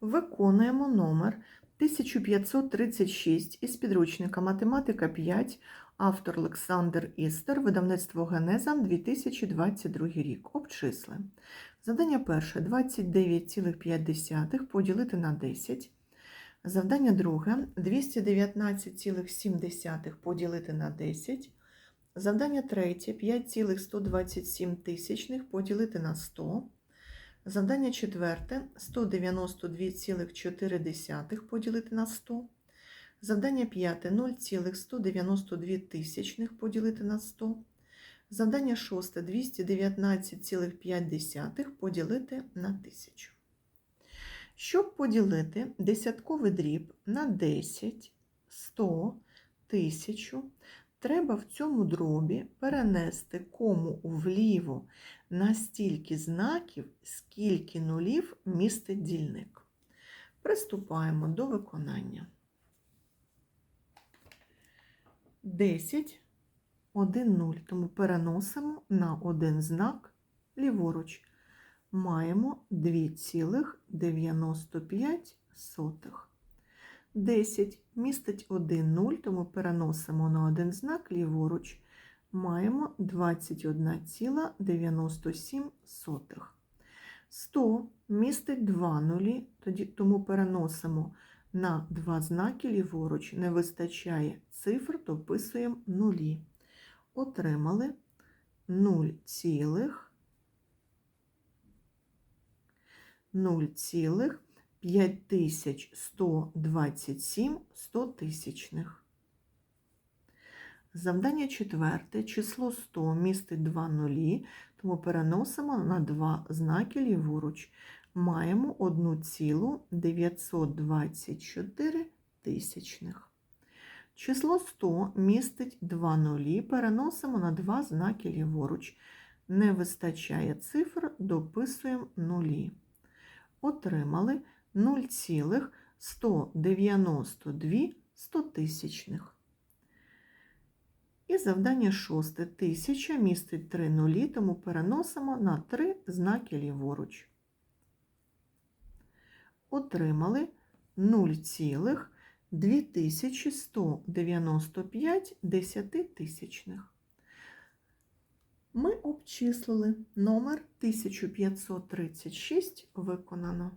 Виконуємо номер 1536 із підручника Математика 5, автор Олександр Істер, видавництво Генеза, 2022 рік. Обчисли. Завдання перше 29,5 поділити на 10. Завдання друге 219,7 поділити на 10. Завдання третє 5,127 поділити на 100. Завдання четверте 192,4 поділити на 100. Завдання п'яте 0,192 тисячних поділити на 100. Завдання шосте 219,5 поділити на 1000. Щоб поділити десятковий дріб на 10, 100, 1000, треба в цьому дробі перенести кому вліво на стільки знаків, скільки нулів містить дільник. Приступаємо до виконання. 10, 1, 0, тому переносимо на один знак ліворуч. Маємо 2,95. 10 містить 1 0, тому переносимо на один знак ліворуч. Маємо 21,97. 100 містить 2 нулі, тому переносимо на два знаки ліворуч. Не вистачає цифр, дописуємо нулі. Отримали 0, 0,5127 стотисячних. Завдання четверте. Число 100 містить 2 нулі, тому переносимо на два знаки ліворуч. Маємо 1,924 тисячних. Число 100 містить 2 нулі, переносимо на два знаки ліворуч. Не вистачає цифр, дописуємо нулі. Отримали 0,192 стотисячних. І завдання шосте. Тисяча містить 3 нулі, тому переносимо на 3 знаки ліворуч. Отримали 0,2195 десятитисячних. Ми обчислили номер 1536 виконано.